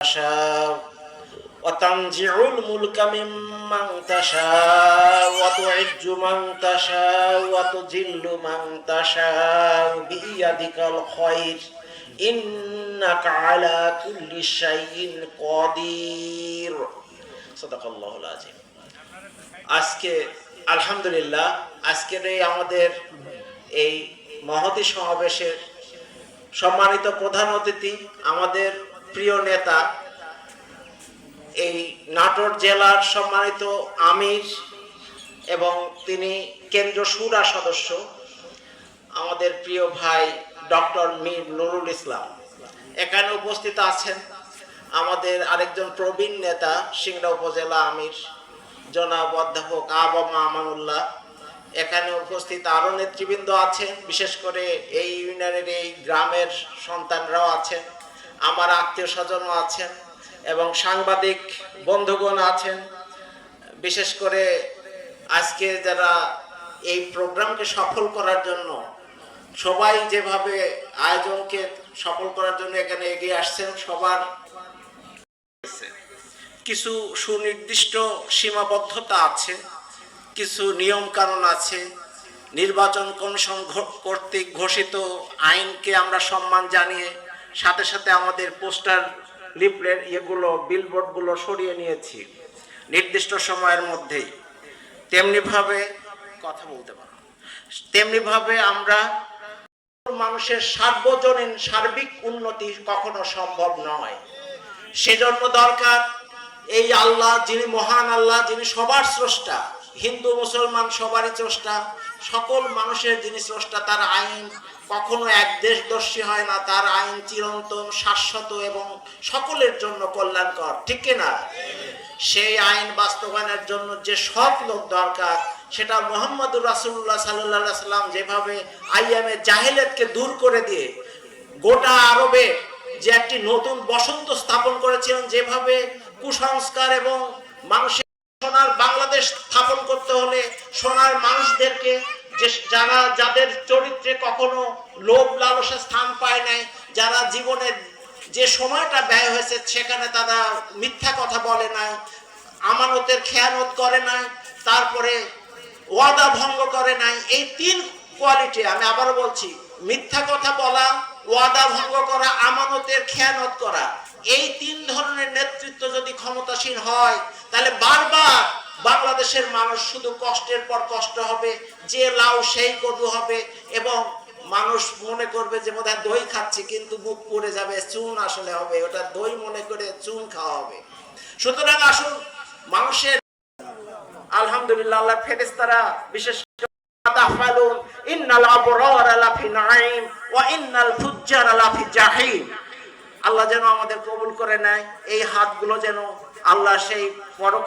تشاء وتنزع الملك ممن تشاء وتعز من تشاء وتذل من تشاء بيدك الخير إنك على كل شيء قدير صدق الله العظيم আজকে আলহামদুলিল্লাহ আজকের এই আমাদের এই মহতি সমাবেশের সম্মানিত প্রধান অতিথি আমাদের প্রিয় নেতা, এই নাটোর জেলার সম্মানিত আমির এবং তিনি কেন্দ্রীয় সুরা সদস্য, আমাদের প্রিয় ভাই ডক্টর মীর নুরুল ইসলাম। এখানে উপস্থিত আছেন আমাদের আরেকজন প্রবীণ নেতা, সিংড়া উপজেলা আমির, জনাব অধ্যাপক আবামা আমানুল্লাহ এখানে উপস্থিত আরও নেতৃবৃন্দ আছেন, বিশেষ করে এই ইউনিয়নের এই গ্রামের সন্তানরাও আছেন। আমার আত্মীয় স্বজনও আছেন এবং সাংবাদিক বন্ধুগণ আছেন। বিশেষ করে আজকে যারা এই প্রোগ্রামকে সফল করার জন্য, সবাই যেভাবে আয়োজনকে সফল করার জন্য এখানে এগিয়ে আসছেন, সবার কিছু সুনির্দিষ্ট সীমাবদ্ধতা আছে, কিছু নিয়ম কানুন আছে। নির্বাচন কমিশন কর্তৃক ঘোষিত আইনকে আমরা সম্মান জানিয়ে সাথে সাথে আমাদের পোস্টার লিফলেট এগুলো বিলবোর্ডগুলো সরিয়ে নিয়েছি, নির্দিষ্ট সময়ের মধ্যেই। তেমনিভাবে কথা বলতে পারো। তেমনিভাবে আমরা মানুষের সার্বজনীন সার্বিক উন্নতি কখনো সম্ভব নয়। সেজন্য দরকার এই আল্লাহ, যিনি মহান আল্লাহ, যিনি সবার স্রষ্টা হিন্দু, মুসলমান সবারই স্রষ্টা। সকল মানুষের যিনি স্রষ্টা, তার আইন কখনো এক দেশদর্শী হয় না। তার আইন চিরন্তন, শাশ্বত এবং সকলের জন্য কল্যাণকর, ঠিক কিনা সেই আইন বাস্তবায়নের জন্য যে সব লোক দরকার, সেটা মোহাম্মদুর রাসুল্লাহ সাল্লাহ সাল্লাম যেভাবে আইএমএ জাহেলেতকে দূর করে দিয়ে গোটা আরবে যে একটি নতুন বসন্ত স্থাপন করেছিলেন, যেভাবে কুসংস্কার এবং মানুষের সোনার বাংলাদেশ স্থাপন করতে হলে সোনার মানুষদেরকে যে যারা, যাদের চরিত্রে কখনো লোভ লালসা স্থান পায় নাই, যারা জীবনের যে সময়টা ব্যয় হয়েছে সেখানে তারা মিথ্যা কথা বলে নাই, আমানতের খেয়ানত করে নাই, তারপরে ওয়াদা ভঙ্গ করে নাই, এই তিন কোয়ালিটি আমি আবারও বলছি, মিথ্যা কথা বলা, ওয়াদা ভঙ্গ করা, আমানতের খেয়ানত করা, এই তিন ধরনের নেতৃত্ব যদি ক্ষমতাসীন হয়, তাহলে বারবার বাংলাদেশের মানুষ শুধু কষ্টের পর কষ্ট হবে, যে লাউ সেই কদু হবে, এবং মানুষ মনে করবে যে বোধহয় দই খাচ্ছে, কিন্তু মুখ পড়ে যাবে, চুন আসলে হবে, ওটা দই মনে করে চুন খাওয়া হবে। সুতরাং আসুন, মানুষের আলহামদুলিল্লাহ আল্লাহ ফেরেশতারা বিশেষ আল্লাহ যেন আমাদের কবুল করে নেয়, এই হাতগুলো যেন আল্লাহ সেই পরকাল